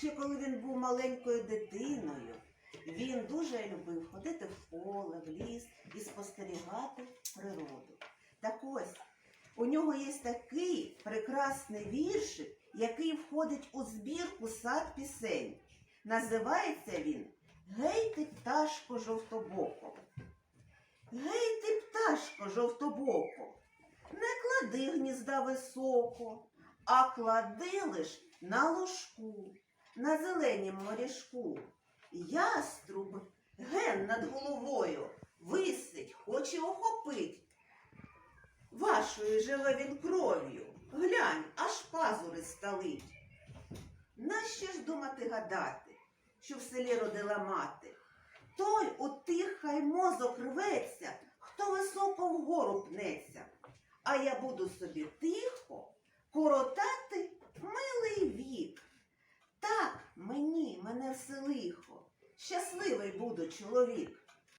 Ще коли він був маленькою дитиною, він дуже любив ходити в поле, в ліс і спостерігати природу. Так ось, у нього є такий прекрасний віршик, який входить у збірку сад пісень. Називається він Гей ти, пташко жовтобоко. Гей ти, пташко жовтобоко, не клади гнізда високо, а клади лиш на ложку, на зеленім морішку. Яструб ген над головою висить, хоче охопить. Вашою живе він кров'ю, глянь, аж пазури сталить. Нащо ж думати гадати, що в селі родила мати? Той у тих хай мозок рветься, хто високо вгору пнеться. А я буду собі тихо коротати Все лихо, щасливий буду чоловік.